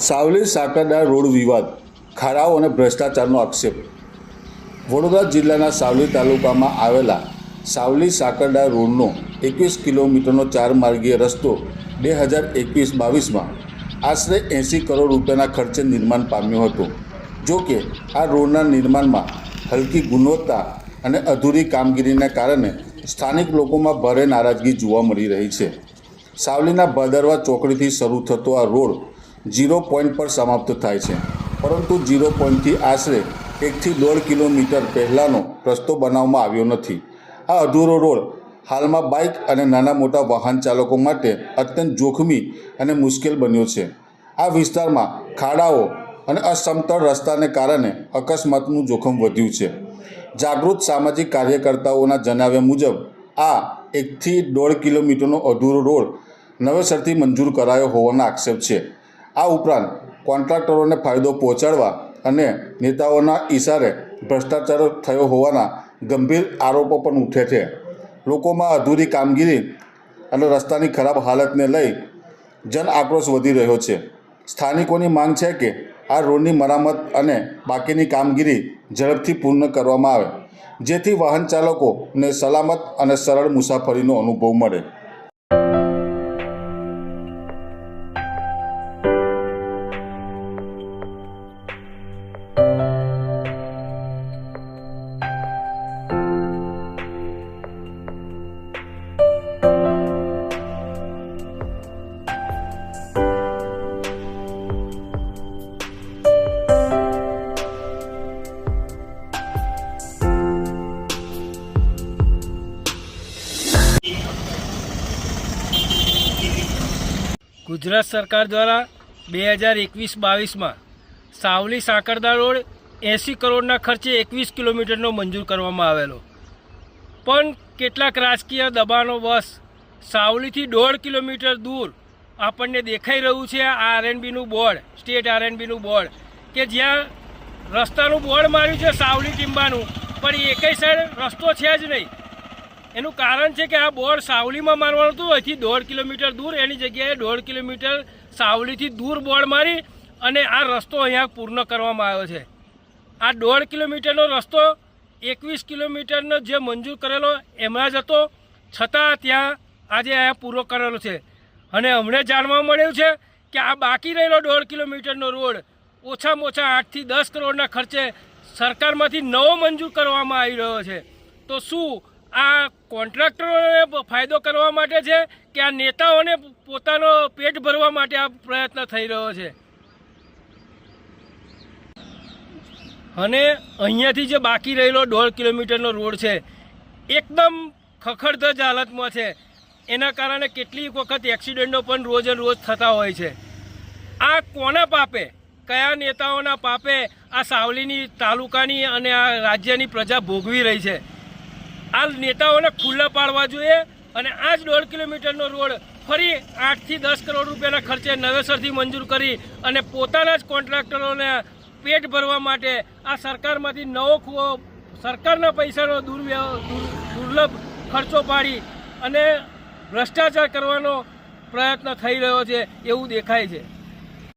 Savli સાકરડા road વિવાદ ખાડાઓ અને ભ્રષ્ટાચારનો આક્ષેપ. વડોદરા જિલ્લાના સાવલી તાલુકામાં આવેલા સાવલી સાકરડા રોડનો એકવીસ કિલોમીટરનો ચાર માર્ગીય રસ્તો બે હજાર એકવીસ બાવીસમાં આશરે એંસી કરોડ રૂપિયાના ખર્ચે નિર્માણ પામ્યું હતું. જો કે, આ રોડના નિર્માણમાં હલકી ગુણવત્તા અને અધૂરી કામગીરીને કારણે સ્થાનિક લોકોમાં ભારે નારાજગી જોવા મળી રહી છે. સાવલીના ભાદરવા ચોકડીથી શરૂ થતો આ રોડ ઝીરો પોઈન્ટ પર સમાપ્ત થાય છે. પરંતુ ઝીરો પોઈન્ટથી આશરે એકથી દોઢ કિલોમીટર પહેલાંનો રસ્તો બનાવવામાં આવ્યો નથી. આ અધૂરો રોડ હાલમાં બાઇક અને નાના મોટા વાહન ચાલકો માટે અત્યંત જોખમી અને મુશ્કેલ બન્યો છે. આ વિસ્તારમાં ખાડાઓ અને અસમતળ રસ્તાને કારણે અકસ્માતનું જોખમ વધ્યું છે. જાગૃત સામાજિક કાર્યકર્તાઓના જણાવ્યા મુજબ, આ એકથી દોઢ કિલોમીટરનો અધૂરો રોડ નવેસરથી મંજૂર કરાયો હોવાના આક્ષેપ છે. આ ઉપરાંત કોન્ટ્રાક્ટરોને ફાયદો પહોંચાડવા અને નેતાઓના ઇશારે ભ્રષ્ટાચાર થયો હોવાના ગંભીર આરોપો પણ ઉઠે છે. લોકોમાં અધૂરી કામગીરી અને રસ્તાની ખરાબ હાલતને લઈ જન આક્રોશ વધી રહ્યો છે. સ્થાનિકોની માંગ છે કે આ રોડની મરામત અને બાકીની કામગીરી ઝડપથી પૂર્ણ કરવામાં આવે, જેથી વાહન ચાલકોને સલામત અને સરળ મુસાફરીનો અનુભવ મળે. ગુજરાત સરકાર દ્વારા બે હજાર એકવીસ બાવીસમાં સાવલી સાંકરદા રોડ એંસી કરોડના ખર્ચે એકવીસ કિલોમીટરનો મંજૂર કરવામાં આવેલો. પણ કેટલાક રાજકીય દબાણો બસ સાવલીથી દોઢ કિલોમીટર દૂર આપણને દેખાઈ રહ્યું છે આ આરએનબીનું બોર્ડ, સ્ટેટ આરએનબીનું બોર્ડ, કે જ્યાં રસ્તાનું બોર્ડ માર્યું છે સાવલી ટીંબાનું, પણ એકેય સાઈડ રસ્તો છે જ નહીં. એનું કારણ છે કે આ બોર સાવલીમાં મારવાનું હતું. અહીંથી દોઢ કિલોમીટર દૂર, એની જગ્યાએ દોઢ કિલોમીટર સાવલીથી દૂર બોર મારી અને આ રસ્તો અહીંયા પૂર્ણ કરવામાં આવ્યો છે. આ દોઢ કિલોમીટરનો રસ્તો એકવીસ કિલોમીટરનો જે મંજૂર કરેલો એમાં જ હતો. છતાં ત્યાં આજે અહીંયા પૂરો કરેલો છે. અને અમને જાણવા મળ્યું છે કે આ બાકી રહેલો દોઢ કિલોમીટરનો રોડ ઓછામાં ઓછા આઠથી દસ કરોડના ખર્ચે સરકારમાંથી નવો મંજૂર કરવામાં આવી રહ્યો છે. તો શું આ કોન્ટ્રાક્ટરોને ફાયદો કરવા માટે છે કે આ નેતાઓને પોતાનો પેટ ભરવા માટે આ પ્રયત્ન થઈ રહ્યો છે. અને અહીંયાથી જે બાકી રહેલો દોઢ કિલોમીટરનો રોડ છે, એકદમ ખખડધજ હાલતમાં છે. એના કારણે કેટલીક વખત એક્સિડન્ટો પણ રોજે રોજ થતા હોય છે. આ કોના પાપે? કયા નેતાઓના પાપે? આ સાવલીની તાલુકાની અને આ રાજ્યની પ્રજા ભોગવી રહી છે. આ નેતાઓને ખુલ્લા પાડવા જોઈએ અને આ જ દોઢ કિલોમીટરનો રોડ ફરી આઠથી દસ કરોડ રૂપિયાના ખર્ચે નવેસરથી મંજૂર કરી અને પોતાના જ કોન્ટ્રાક્ટરોને પેટ ભરવા માટે આ સરકારમાંથી નવો કૂવો સરકારના પૈસાનો દુર્લભ ખર્ચો પાડી અને ભ્રષ્ટાચાર કરવાનો પ્રયત્ન થઈ રહ્યો છે એવું દેખાય છે.